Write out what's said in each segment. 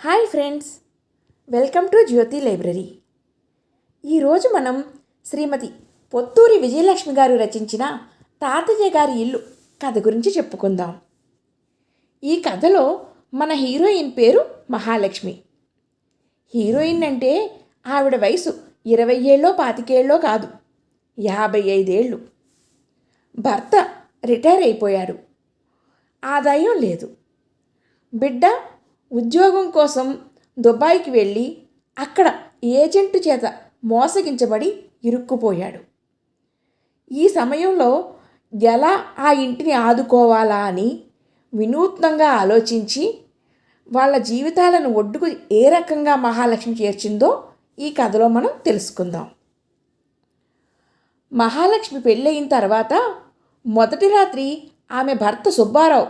Hi friends welcome to Jyothi library. ఈరోజు మనం శ్రీమతి పొత్తూరి విజయలక్ష్మి గారు రచించిన తాతయ్య గారి ఇల్లు కథ గురించి చెప్పుకుందాం. ఈ కథలో మన హీరోయిన్ పేరు మహాలక్ష్మి. హీరోయిన్ అంటే ఆవిడ వయసు ఇరవై ఏళ్ళో పాతికేళ్ళో కాదు యాభై ఐదేళ్ళు. భర్త రిటైర్ అయిపోయాడు. ఆదాయం లేదు. బిడ్డ ఉద్యోగం కోసం దుబాయ్కి వెళ్ళి అక్కడ ఏజెంటు చేత మోసగించబడి ఇరుక్కుపోయాడు. ఈ సమయంలో ఎలా ఆ ఇంటిని ఆదుకోవాలా అని వినూత్నంగా ఆలోచించి వాళ్ళ జీవితాలను ఒడ్డుకు ఏ రకంగా మహాలక్ష్మి చేర్చిందో ఈ కథలో మనం తెలుసుకుందాం. మహాలక్ష్మి పెళ్ళయిన తర్వాత మొదటి రాత్రి ఆమె భర్త సుబ్బారావు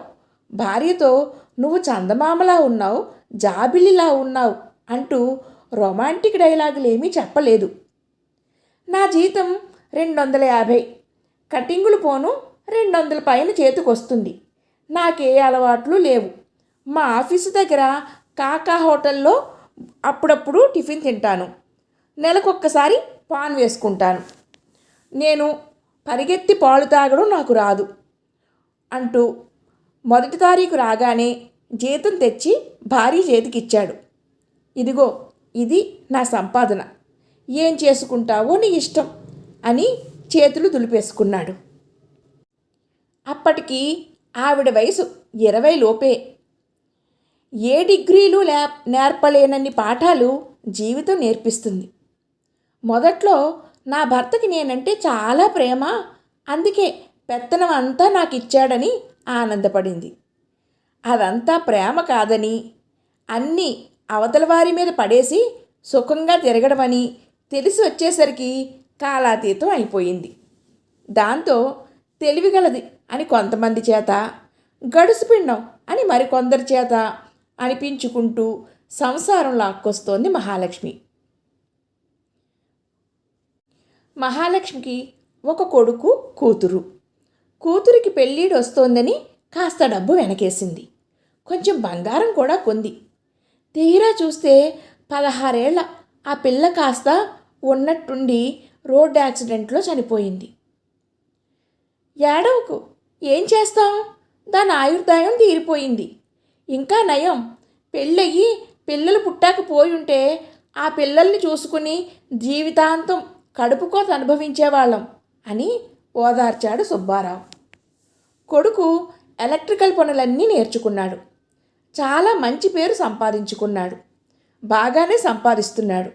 భార్యతో నువ్వు చందమామలా ఉన్నావు జాబిలిలా ఉన్నావు అంటూ రొమాంటిక్ డైలాగులు ఏమీ చెప్పలేదు. నా జీతం రెండు వందల యాభై కటింగులు పోను రెండు వందల పైన చేతికొస్తుంది. నాకే అలవాట్లు లేవు. మా ఆఫీసు దగ్గర కాకా హోటల్లో అప్పుడప్పుడు టిఫిన్ తింటాను. నెలకొక్కసారి పాన్ వేసుకుంటాను. నేను పరిగెత్తి పాలు తాగడం నాకు రాదు అంటూ మొదటి తారీఖు రాగానే జీతం తెచ్చి భారీ చేతికిచ్చాడు. ఇదిగో ఇది నా సంపాదన. ఏం చేసుకుంటావో నీ ఇష్టం అని చేతులు దులిపేసుకున్నాడు. అప్పటికి ఆవిడ వయసు ఇరవై లోపే. ఏ డిగ్రీలు లే నేర్పలేనన్ని పాఠాలు జీవితం నేర్పిస్తుంది. మొదట్లో నా భర్తకి నేనంటే చాలా ప్రేమ అందుకే పెత్తనం అంతా నాకు ఇచ్చాడని ఆనందపడింది. అదంతా ప్రేమ కాదని అన్నీ అవతల వారి మీద పడేసి సుఖంగా తిరగడమని తెలిసి వచ్చేసరికి కాలాతీతం అయిపోయింది. దాంతో తెలివిగలది అని కొంతమంది చేత గడుసుపిండం అని మరికొందరి చేత అనిపించుకుంటూ సంసారం లాక్కొస్తోంది మహాలక్ష్మి. మహాలక్ష్మికి ఒక కొడుకు కూతురు. కూతురికి పెళ్ళీడు వస్తోందని కాస్త డబ్బు వెనకేసింది. కొంచెం బంగారం కూడా కొంది. తీరా చూస్తే పదహారేళ్ళ ఆ పిల్ల కాస్త ఉన్నట్టుండి రోడ్ యాక్సిడెంట్లో చనిపోయింది. ఏడవకు ఏం చేస్తాం? దాని ఆయుర్దాయం తీరిపోయింది. ఇంకా నయం. పెళ్ళయ్యి పిల్లలు పుట్టాక ఉంటే ఆ పిల్లల్ని చూసుకుని జీవితాంతం కడుపుకోత అనుభవించేవాళ్ళం అని ఓదార్చాడు సుబ్బారావు. కొడుకు ఎలక్ట్రికల్ పనులన్నీ నేర్చుకున్నాడు. చాలా మంచి పేరు సంపాదించుకున్నాడు. బాగానే సంపాదిస్తున్నాడు.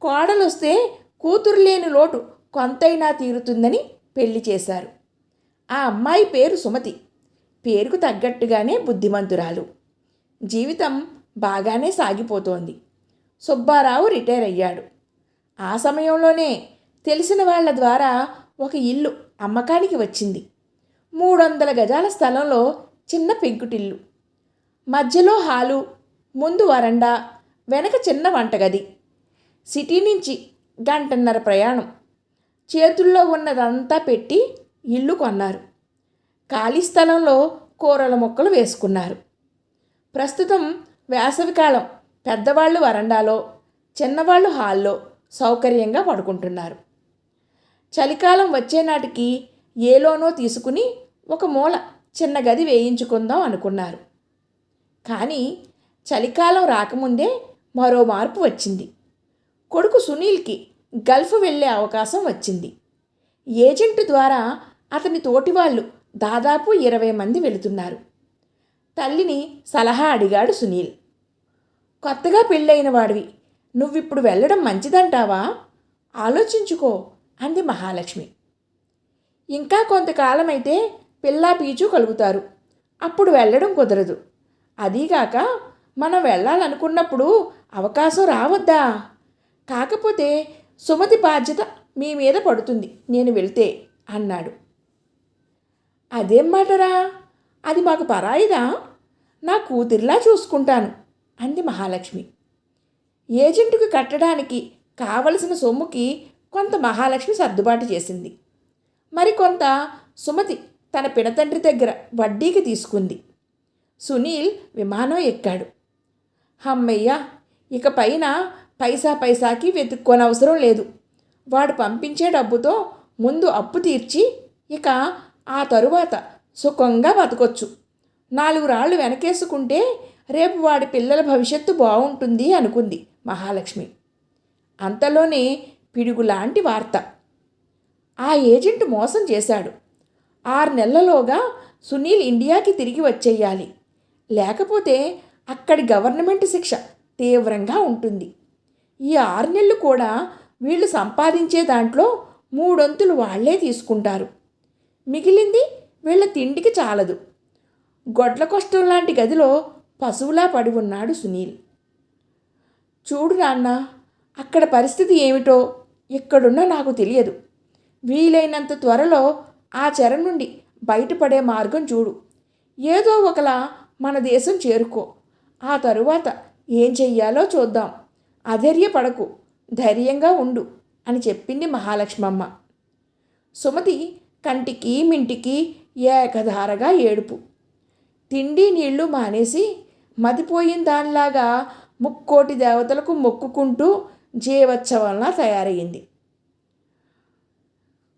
కోడలొస్తే కూతురు లేని లోటు కొంతైనా తీరుతుందని పెళ్ళి చేశారు. ఆ అమ్మాయి పేరు సుమతి. పేరుకు తగ్గట్టుగానే బుద్ధిమంతురాలు. జీవితం బాగానే సాగిపోతోంది. సుబ్బారావు రిటైర్ అయ్యాడు. ఆ సమయంలోనే తెలిసిన వాళ్ళ ద్వారా ఒక ఇల్లు అమ్మకానికి వచ్చింది. మూడు వందల గజాల స్థలంలో చిన్న పెంకుటిల్లు. మధ్యలో హాలు ముందు వరండా వెనక చిన్న వంటగది. సిటీ నుంచి గంటన్నర ప్రయాణం. చేతుల్లో ఉన్నదంతా పెట్టి ఇల్లు కొన్నారు. ఖాళీ స్థలంలో కూరల మొక్కలు వేసుకున్నారు. ప్రస్తుతం వేసవికాలం పెద్దవాళ్ళు వరండాలో చిన్నవాళ్ళు హాల్లో సౌకర్యంగా పడుకుంటున్నారు. చలికాలం వచ్చేనాటికి ఏలోనో తీసుకుని ఒక మూల చిన్న గది వేయించుకుందాం అనుకున్నారు. కానీ చలికాలం రాకముందే మరో మార్పు వచ్చింది. కొడుకు సునీల్కి గల్ఫ్ వెళ్ళే అవకాశం వచ్చింది. ఏజెంట్ ద్వారా అతని తోటి వాళ్ళు దాదాపు ఇరవై మంది వెళుతున్నారు. తల్లిని సలహా అడిగాడు సునీల్. కొత్తగా పెళ్ళైన వాడివి నువ్విప్పుడు వెళ్ళడం మంచిదంటావా? ఆలోచించుకో. అంది మహాలక్ష్మి. ఇంకా కొంతకాలం అయితే పిల్లా పీచు కలుగుతారు. అప్పుడు వెళ్ళడం కుదరదు. అదీగాక మనం వెళ్ళాలనుకున్నప్పుడు అవకాశం రావద్దా? కాకపోతే సుమతి బాధ్యత మీ మీద పడుతుంది. నేను వెళ్తే అన్నాడు. అదేం మాటరా? అది మాకు పరాయిదా? నా కూతురిలా చూసుకుంటాను అంది మహాలక్ష్మి. ఏజెంటుకు కట్టడానికి కావలసిన సొమ్ముకి కొంత మహాలక్ష్మి సర్దుబాటు చేసింది. మరికొంత సుమతి తన పినతండ్రి దగ్గర వడ్డీకి తీసుకుంది. సునీల్ విమానం ఎక్కాడు. అమ్మయ్య ఇక పైన పైసా పైసాకి వెతుక్కోనవసరం లేదు. వాడు పంపించే డబ్బుతో ముందు అప్పు తీర్చి ఇక ఆ తరువాత సుఖంగా బతకొచ్చు. నాలుగు రాళ్ళు వెనకేసుకుంటే రేపు వాడి పిల్లల భవిష్యత్తు బాగుంటుంది అనుకుంది మహాలక్ష్మి. అంతలోనే పిడుగులాంటి వార్త. ఆ ఏజెంట్ మోసం చేశాడు. ఆరు నెలలలోగా సునీల్ ఇండియాకి తిరిగి వచ్చేయాలి. లేకపోతే అక్కడి గవర్నమెంట్ శిక్ష తీవ్రంగా ఉంటుంది. ఈ ఆరు నెలలు కూడా వీళ్ళు సంపాదించే దాంట్లో మూడొంతులు వాళ్ళే తీసుకుంటారు. మిగిలింది వీళ్ళ తిండికి చాలదు. గొడ్ల కష్టం లాంటి గదిలో పశువులా పడి ఉన్నాడు సునీల్. చూడు నాన్న అక్కడ పరిస్థితి ఏమిటో? ఇక్కడున్న నాకు తెలియదు. వీలైనంత త్వరలో ఆ చెర నుండి బయటపడే మార్గం చూడు. ఏదో ఒకలా మన దేశం చేరుకో. ఆ తరువాత ఏం చెయ్యాలో చూద్దాం. అధైర్యపడకు. ధైర్యంగా ఉండు అని చెప్పింది మహాలక్ష్మమ్మ. సుమతి కంటికి మింటికి ఏకధారగా ఏడుపు. తిండి నీళ్ళు మానేసి మతిపోయిన దానిలాగా ముక్కోటి దేవతలకు మొక్కుకుంటూ జీవోత్సవంలా తయారయ్యింది.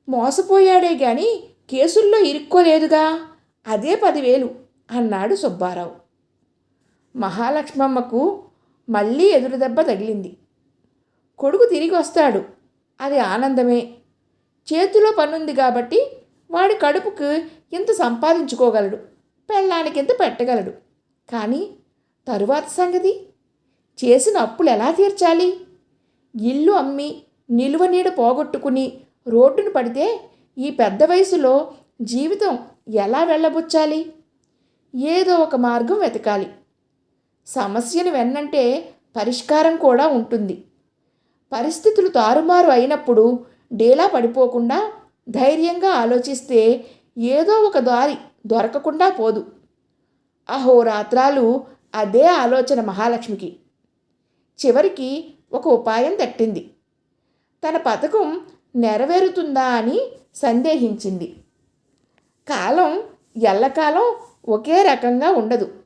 మోసపోయాడే గాని కేసుల్లో ఇరుక్కోలేదుగా. అదే పదివేలు అన్నాడు సుబ్బారావు. మహాలక్ష్మమ్మకు మళ్ళీ ఎదురుదెబ్బ తగిలింది. కొడుకు తిరిగి వస్తాడు. అది ఆనందమే. చేతిలో పనుంది కాబట్టి వాడి కడుపుకు ఇంత సంపాదించుకోగలడు? పెళ్ళానికి ఇంత పెట్టగలడు? కానీ తరువాత సంగతి? చేసిన అప్పులు ఎలా తీర్చాలి? ఇల్లు అమ్మి నిలువ నీడ పోగొట్టుకుని రోడ్డును పడితే ఈ పెద్ద వయసులో జీవితం ఎలా వెళ్ళబుచ్చాలి? ఏదో ఒక మార్గం వెతకాలి. సమస్యను వెన్నంటే పరిష్కారం కూడా ఉంటుంది. పరిస్థితులు తారుమారు అయినప్పుడు డేలా పడిపోకుండా ధైర్యంగా ఆలోచిస్తే ఏదో ఒక దారి దొరకకుండా పోదు. అహోరాత్రాలు అదే ఆలోచన మహాలక్ష్మికి. చివరికి ఒక ఉపాయం తట్టింది. తన పథకం నెరవేరుతుందా అని సందేహించింది. కాలం ఎల్లకాలం ఒకే రకంగా ఉండదు.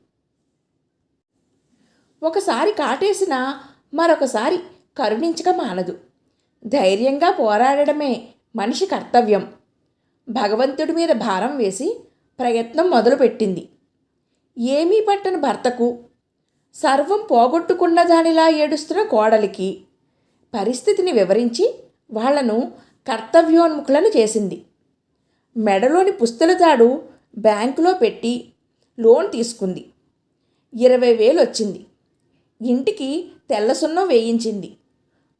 ఒకసారి కాటేసిన మరొకసారి కరుణించక మానదు. ధైర్యంగా పోరాడడమే మనిషి కర్తవ్యం. భగవంతుడి మీద భారం వేసి ప్రయత్నం మొదలుపెట్టింది. ఏమీ పట్టని భర్తకు సర్వం పోగొట్టుకున్న దానిలా ఏడుస్తున్న కోడలికి పరిస్థితిని వివరించి వాళ్ళను కర్తవ్యోన్ముఖులను చేసింది. మెడలోని పుస్తల తాడు బ్యాంకులో పెట్టి లోన్ తీసుకుంది. ఇరవై వేలు వచ్చింది ఇంటికి తెల్లసున్నం వేయించింది.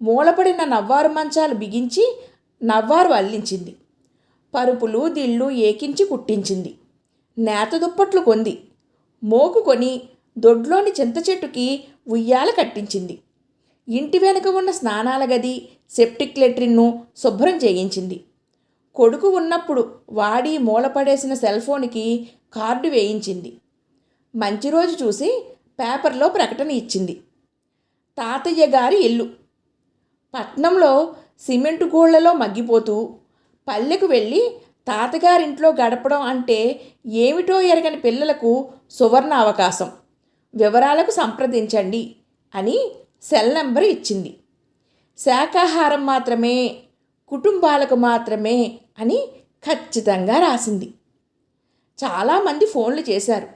మూలపడిన నవ్వారు మంచాలు బిగించి నవ్వారు అల్లించింది. పరుపులు దిళ్ళు ఏకించి కుట్టించింది. నేత దుప్పట్లు కొంది. మోకు కొని దొడ్లోని చింత చెట్టుకి ఉయ్యాల కట్టించింది. ఇంటి వెనుక ఉన్న స్నానాల గది సెప్టిక్ లెట్రిన్ను శుభ్రం చేయించింది. కొడుకు ఉన్నప్పుడు వాడి మూలపడేసిన సెల్ ఫోన్కి కార్డు వేయించింది. మంచి రోజు చూసి పేపర్లో ప్రకటన ఇచ్చింది. తాతయ్య గారి ఇల్లు. పట్నంలో సిమెంటు గోళ్ళలో మగ్గిపోతూ పల్లెకు వెళ్ళి తాతగారింట్లో గడపడం అంటే ఏమిటో ఎరగని పిల్లలకు సువర్ణ అవకాశం వివరాలకు సంప్రదించండి అని సెల్ నెంబర్ ఇచ్చింది. శాకాహారం మాత్రమే కుటుంబాలకు మాత్రమే అని ఖచ్చితంగా రాసింది. చాలామంది ఫోన్లు చేశారు.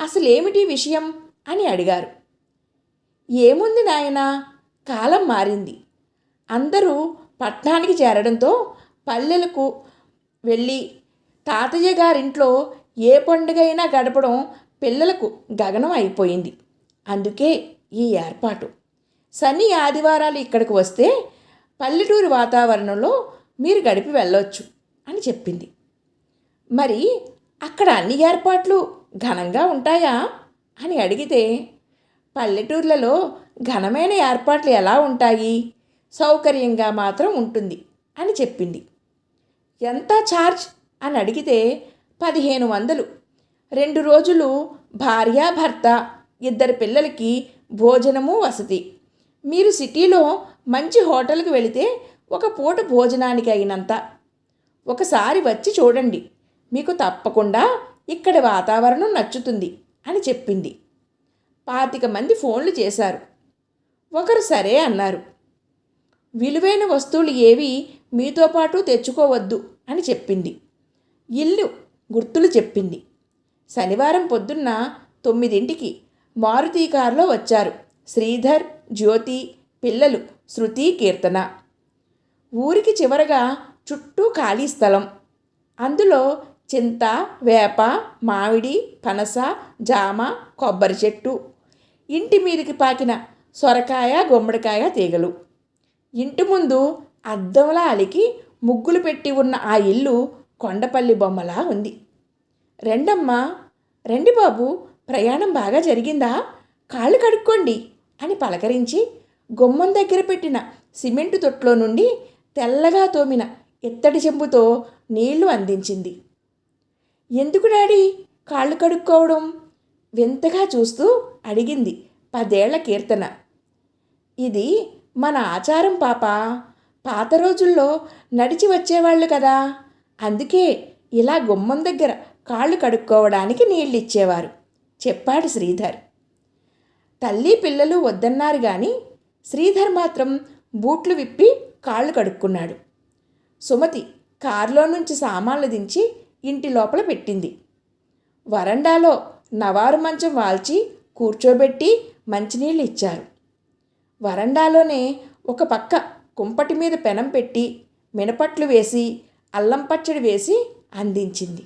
అసలేమిటి విషయం అని అడిగారు. ఏముంది నాయనా? కాలం మారింది. అందరూ పట్టణానికి చేరడంతో పల్లెలకు వెళ్ళి తాతయ్య గారింట్లో ఏ పండుగైనా గడపడం పిల్లలకు గగనం అయిపోయింది. అందుకే ఈ ఏర్పాటు. శని ఆదివారాలు ఇక్కడికి వస్తే పల్లెటూరు వాతావరణంలో మీరు గడిపి వెళ్ళొచ్చు అని చెప్పింది. మరి అక్కడ అన్ని ఏర్పాట్లు ఘనంగా ఉంటాయా అని అడిగితే పల్లెటూర్లలో ఘనమైన ఏర్పాట్లు ఎలా ఉంటాయి? సౌకర్యంగా మాత్రం ఉంటుంది అని చెప్పింది. ఎంత ఛార్జ్ అని అడిగితే పదిహేను వందలు. రెండు రోజులు భార్యాభర్త ఇద్దరు పిల్లలకి భోజనము వసతి. మీరు సిటీలో మంచి హోటల్కి వెళితే ఒక పూట భోజనానికి అయినంత. ఒకసారి వచ్చి చూడండి. మీకు తప్పకుండా ఇక్కడి వాతావరణం నచ్చుతుంది అని చెప్పింది. పాతిక మంది ఫోన్లు చేశారు. ఒకరు సరే అన్నారు. విలువైన వస్తువులు ఏవి మీతో పాటు తెచ్చుకోవద్దు అని చెప్పింది. ఇల్లు గుర్తులు చెప్పింది. శనివారం పొద్దున్న తొమ్మిదింటికి మారుతి కారులో వచ్చారు. శ్రీధర్ జ్యోతి పిల్లలు శృతి కీర్తన. ఊరికి చివరగా చుట్టూ ఖాళీ స్థలం. అందులో చింత వేప మామిడి పనస జామ కొబ్బరి చెట్టు. ఇంటి మీదకి పాకిన సొరకాయ గుమ్మడికాయ తీగలు. ఇంటి ముందు అద్దంలా అలికి ముగ్గులు పెట్టి ఉన్న ఆ ఇల్లు కొండపల్లి బొమ్మలా ఉంది. రెండమ్మా రండి బాబు ప్రయాణం బాగా జరిగిందా? కాళ్ళు కడుక్కోండి అని పలకరించి గుమ్మం దగ్గర పెట్టిన సిమెంటు తొట్లో నుండి తెల్లగా తోమిన ఇత్తడి చెంబుతో నీళ్ళు అందించింది. ఎందుకు డాడీ కాళ్ళు కడుక్కోవడం? వింతగా చూస్తూ అడిగింది పదేళ్ళ కీర్తన. ఇది మన ఆచారం పాప పాత రోజుల్లో నడిచి వచ్చేవాళ్ళు కదా అందుకే ఇలా గుమ్మం దగ్గర కాళ్ళు కడుక్కోవడానికి నీళ్ళు ఇచ్చేవారు చెప్పాడు శ్రీధర్. తల్లి పిల్లలు వద్దన్నారు కానీ శ్రీధర్ మాత్రం బూట్లు విప్పి కాళ్ళు కడుక్కున్నాడు. సుమతి కారులో నుంచి సామాన్లు దించి ఇంటి లోపల పెట్టింది. వరండాలో నవారు మంచం వాల్చి కూర్చోబెట్టి మంచినీళ్ళు ఇచ్చారు వరండాలోనే ఒక పక్క కుంపటి మీద పెనం పెట్టి మినపట్లు వేసి అల్లం పచ్చడి వేసి అందించింది.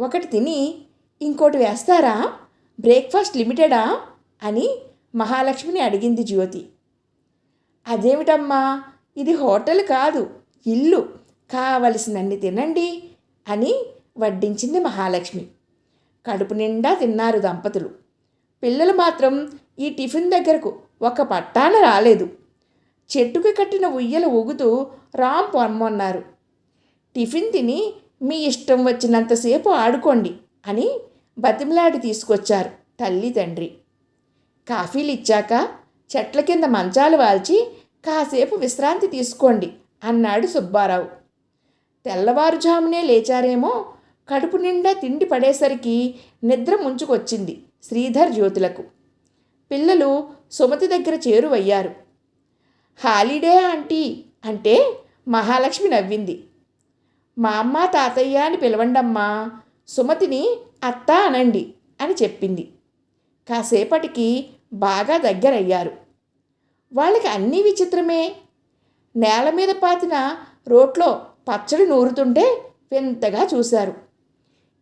ఒకటి తిని ఇంకోటి వేస్తారా? బ్రేక్ఫాస్ట్ లిమిటెడా? అని మహాలక్ష్మిని అడిగింది జ్యోతి. అదేమిటమ్మా? ఇది హోటల్ కాదు ఇల్లు. కావలసినన్ని తినండి అని వడ్డించింది మహాలక్ష్మి. కడుపు నిండా తిన్నారు దంపతులు. పిల్లలు మాత్రం ఈ టిఫిన్ దగ్గరకు ఒక పట్టాన రాలేదు. చెట్టుకి కట్టిన ఉయ్యలు ఊగుతూ రామ్ పొమ్మన్నారు టిఫిన్ తిని మీ ఇష్టం వచ్చినంతసేపు ఆడుకోండి అని బతిమలాడి తీసుకొచ్చారు తల్లి తండ్రి. కాఫీలు ఇచ్చాక చెట్ల కింద మంచాలు వాల్చి కాసేపు విశ్రాంతి తీసుకోండి అన్నాడు సుబ్బారావు. తెల్లవారుజామునే లేచారేమో కడుపు నిండా తిండి పడేసరికి నిద్ర ముంచుకొచ్చింది శ్రీధర్ జ్యోతులకు. పిల్లలు సుమతి దగ్గర చేరువయ్యారు. హాలిడే ఆంటీ అంటే మహాలక్ష్మి నవ్వింది. మా అమ్మ తాతయ్య అని పిలవండమ్మా. సుమతిని అత్త అనండి అని చెప్పింది. కాసేపటికి బాగా దగ్గరయ్యారు. వాళ్ళకి అన్నీ విచిత్రమే. నేల మీద పాతిన రోట్లో పచ్చడి నూరుతుంటే వింతగా చూశారు.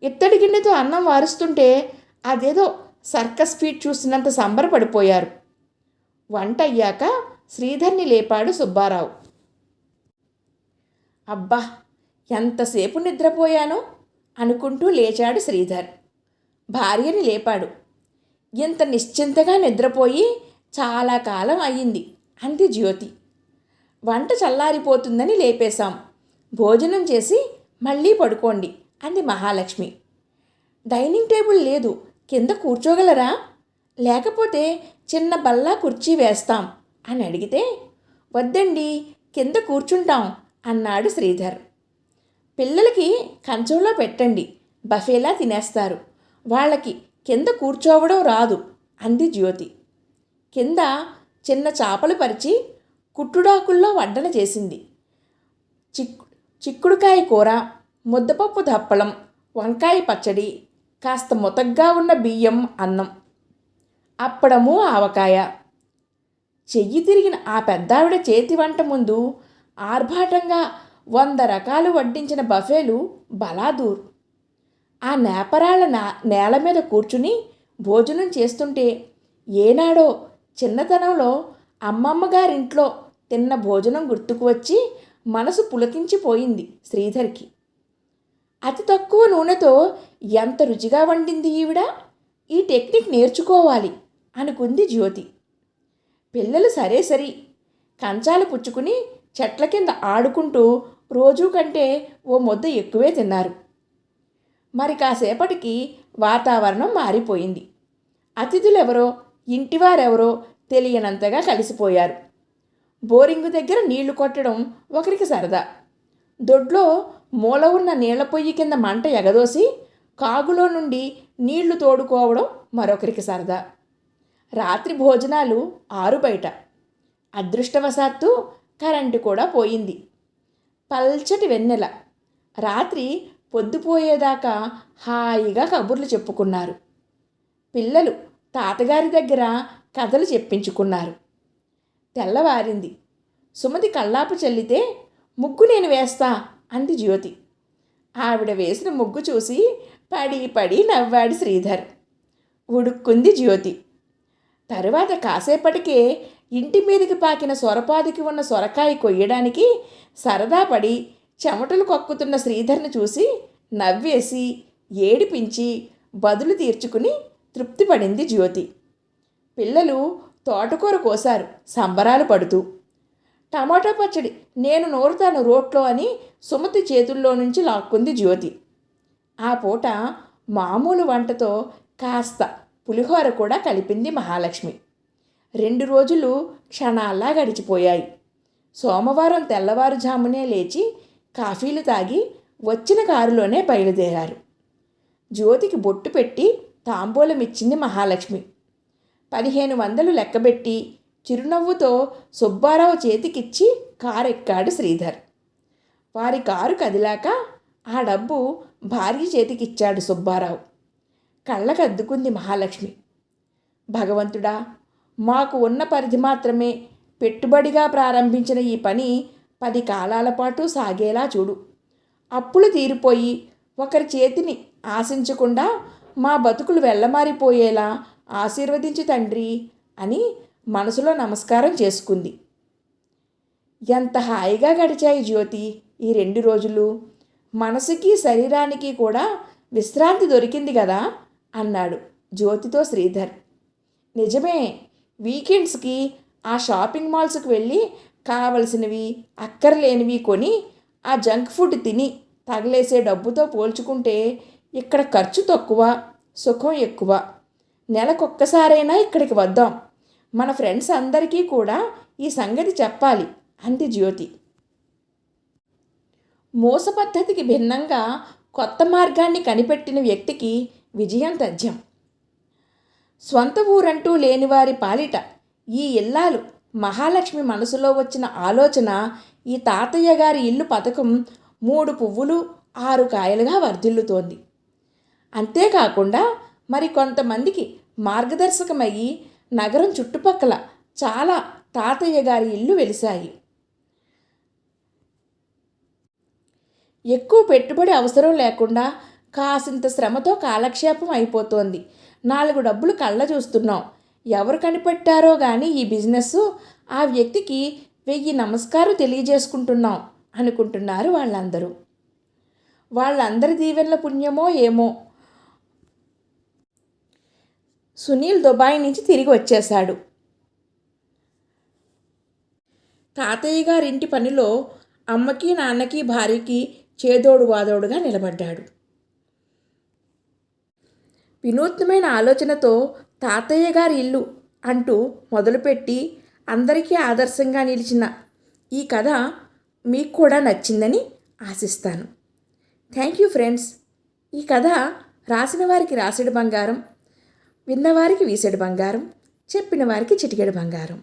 ఇత్తడి గిన్నెతో అన్నం వారుస్తుంటే అదేదో సర్కస్ ఫీట్ చూసినంత సంబరపడిపోయారు. వంట అయ్యాక శ్రీధర్ని లేపాడు సుబ్బారావు. అబ్బా ఎంతసేపు నిద్రపోయానో అనుకుంటూ లేచాడు శ్రీధర్. భార్యని లేపాడు. ఇంత నిశ్చింతగా నిద్రపోయి చాలా కాలం అయ్యింది అంది జ్యోతి. వంట చల్లారిపోతుందని లేపేశాం. భోజనం చేసి మళ్ళీ పడుకోండి అంది మహాలక్ష్మి. డైనింగ్ టేబుల్ లేదు. కింద కూర్చోగలరా? లేకపోతే చిన్న బల్లా కుర్చీ వేస్తాం అని అడిగితే వద్దండి కింద కూర్చుంటాం అన్నాడు శ్రీధర్. పిల్లలకి కంచంలో పెట్టండి. బఫేలా తినేస్తారు. వాళ్ళకి కింద కూర్చోవడం రాదు అంది జ్యోతి. కింద చిన్న చాపలు పరిచి కుట్టుడాకుల్లో వడ్డన చేసింది. చిక్కు చిక్కుడుకాయ కూర ముద్దపప్పు దప్పలం వంకాయ పచ్చడి కాస్త ముతగ్గా ఉన్న బియ్యం అన్నం. అప్పడము ఆవకాయ. చెయ్యి తిరిగిన ఆ పెద్దావిడ చేతి వంట ముందు ఆర్భాటంగా వంద రకాలు వడ్డించిన బఫేలు బలాదూర్. ఆ నేపరాళ్ళ నా నేల మీద కూర్చుని భోజనం చేస్తుంటే ఏనాడో చిన్నతనంలో అమ్మమ్మ గారింట్లో తిన్న భోజనం గుర్తుకు వచ్చి మనసు పులకించిపోయింది శ్రీధర్కి. అతి తక్కువ నూనెతో ఎంత రుచిగా వండింది ఈవిడ? ఈ టెక్నిక్ నేర్చుకోవాలి అనుకుంది జ్యోతి. పిల్లలు సరే సరి కంచాలు పుచ్చుకుని చెట్ల కింద ఆడుకుంటూ రోజు కంటే ఓ ముద్ద ఎక్కువే తిన్నారు. మరి కాసేపటికి వాతావరణం మారిపోయింది. అతిథులెవరో ఇంటివారెవరో తెలియనంతగా కలిసిపోయారు. బోరింగు దగ్గర నీళ్ళు కొట్టడం ఒకరికి సరదా. దొడ్లో మూల ఉన్న నీళ్ళ పొయ్యి కింద మంట ఎగదోసి కాగులో నుండి నీళ్ళు తోడుకోవడం మరొకరికి సరదా. రాత్రి భోజనాలు ఆరు బయట. అదృష్టవశాత్తు కరెంటు కూడా పోయింది. పల్చటి వెన్నెల. రాత్రి పొద్దుపోయేదాకా హాయిగా కబుర్లు చెప్పుకున్నారు. పిల్లలు తాతగారి దగ్గర కథలు చెప్పించుకున్నారు. తెల్లవారింది. సుమతి కల్లాపు చల్లితే ముగ్గు నేను వేస్తా అంది జ్యోతి. ఆవిడ వేసిన ముగ్గు చూసి పడి పడి నవ్వాడు శ్రీధర్. ఉడుక్కుంది జ్యోతి. తరువాత కాసేపటికే ఇంటి మీదకి పాకిన సొరపాదికి ఉన్న సొరకాయ కొయ్యడానికి సరదా పడి చెమటలు కక్కుతున్న శ్రీధర్ని చూసి నవ్వేసి ఏడిపించి బదులు తీర్చుకుని తృప్తిపడింది జ్యోతి. పిల్లలు తోటకూర కోసారు సంబరాలు పడుతూ. టమాటా పచ్చడి నేను నోరుతాను రోట్లో అని సుమతి చేతుల్లో నుంచి లాక్కుంది జ్యోతి. ఆ పూట మామూలు వంటతో కాస్త పులిహోర కూడా కలిపింది మహాలక్ష్మి. రెండు రోజులు క్షణాల్లా గడిచిపోయాయి. సోమవారం తెల్లవారుజామునే లేచి కాఫీలు తాగి వచ్చిన కారులోనే బయలుదేరారు. జ్యోతికి బొట్టు పెట్టి తాంబూలం ఇచ్చింది మహాలక్ష్మి. పదిహేను వందలు లెక్కబెట్టి చిరునవ్వుతో సుబ్బారావు చేతికిచ్చి కారు ఎక్కాడు శ్రీధర్. వారి కారు కదిలాక ఆ డబ్బు భార్య చేతికిచ్చాడు సుబ్బారావు. కళ్ళకద్దుకుంది మహాలక్ష్మి. భగవంతుడా మాకు ఉన్న పరిధి మాత్రమే. పెట్టుబడిగా ప్రారంభించిన ఈ పని పది కాలాల పాటు సాగేలా చూడు. అప్పులు తీరిపోయి ఒకరి చేతిని ఆశించకుండా మా బతుకులు వెళ్ళమారిపోయేలా ఆశీర్వదించు తండ్రి అని మనసులో నమస్కారం చేసుకుంది. ఎంత హాయిగా గడిచాయి జ్యోతి ఈ రెండు రోజులు. మనసుకి శరీరానికి కూడా విశ్రాంతి దొరికింది కదా? అన్నాడు జ్యోతితో శ్రీధర్. నిజమే వీకెండ్స్కి ఆ షాపింగ్ మాల్స్కి వెళ్ళి కావలసినవి అక్కర్లేనివి కొని ఆ జంక్ ఫుడ్ తిని తగలేసే డబ్బుతో పోల్చుకుంటే ఇక్కడ ఖర్చు తక్కువ సుఖం ఎక్కువ. నెలకొక్కసారైనా ఇక్కడికి వద్దాం. మన ఫ్రెండ్స్ అందరికీ కూడా ఈ సంగతి చెప్పాలి అంది జ్యోతి. మోస పద్ధతికి భిన్నంగా కొత్త మార్గాన్ని కనిపెట్టిన వ్యక్తికి విజయం తథ్యం. స్వంత ఊరంటూ లేనివారి పాలిట ఈ ఇల్లాలు మహాలక్ష్మి మనసులో వచ్చిన ఆలోచన ఈ తాతయ్య గారి ఇల్లు పథకం మూడు పువ్వులు ఆరు కాయలుగా వర్ధిల్లుతోంది. అంతేకాకుండా మరి కొంతమందికి మార్గదర్శకమయ్యి నగరం చుట్టుపక్కల చాలా తాతయ్య గారి ఇల్లు వెలిశాయి. ఎక్కువ పెట్టుబడి అవసరం లేకుండా కాసింత శ్రమతో కాలక్షేపం అయిపోతోంది. నాలుగు డబ్బులు కళ్ళ చూస్తున్నాం. ఎవరు కనిపెట్టారో కానీ ఈ బిజినెస్ ఆ వ్యక్తికి వెయ్యి నమస్కారం తెలియజేసుకుంటున్నాం అనుకుంటున్నారు వాళ్ళందరూ. వాళ్ళందరి దీవెనల పుణ్యమో ఏమో. సునీల్ దుబాయ్ నుంచి తిరిగి వచ్చేశాడు. తాతయ్య గారింటి పనిలో అమ్మకి నాన్నకి భార్యకి చేదోడు వాదోడుగా నిలబడ్డాడు. వినూత్నమైన ఆలోచనతో తాతయ్య గారి ఇల్లు అంటూ మొదలుపెట్టి అందరికీ ఆదర్శంగా నిలిచిన ఈ కథ మీకు కూడా నచ్చిందని ఆశిస్తాను. థ్యాంక్ యూ ఫ్రెండ్స్ ఈ కథ రాసిన వారికి రాసిడి బంగారం విన్నవారికి వీసెడు బంగారం చెప్పిన వారికి చిటికెడు బంగారం.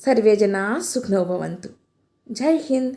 సర్వేజన సుఖ్నోభవంతు జై హింద్.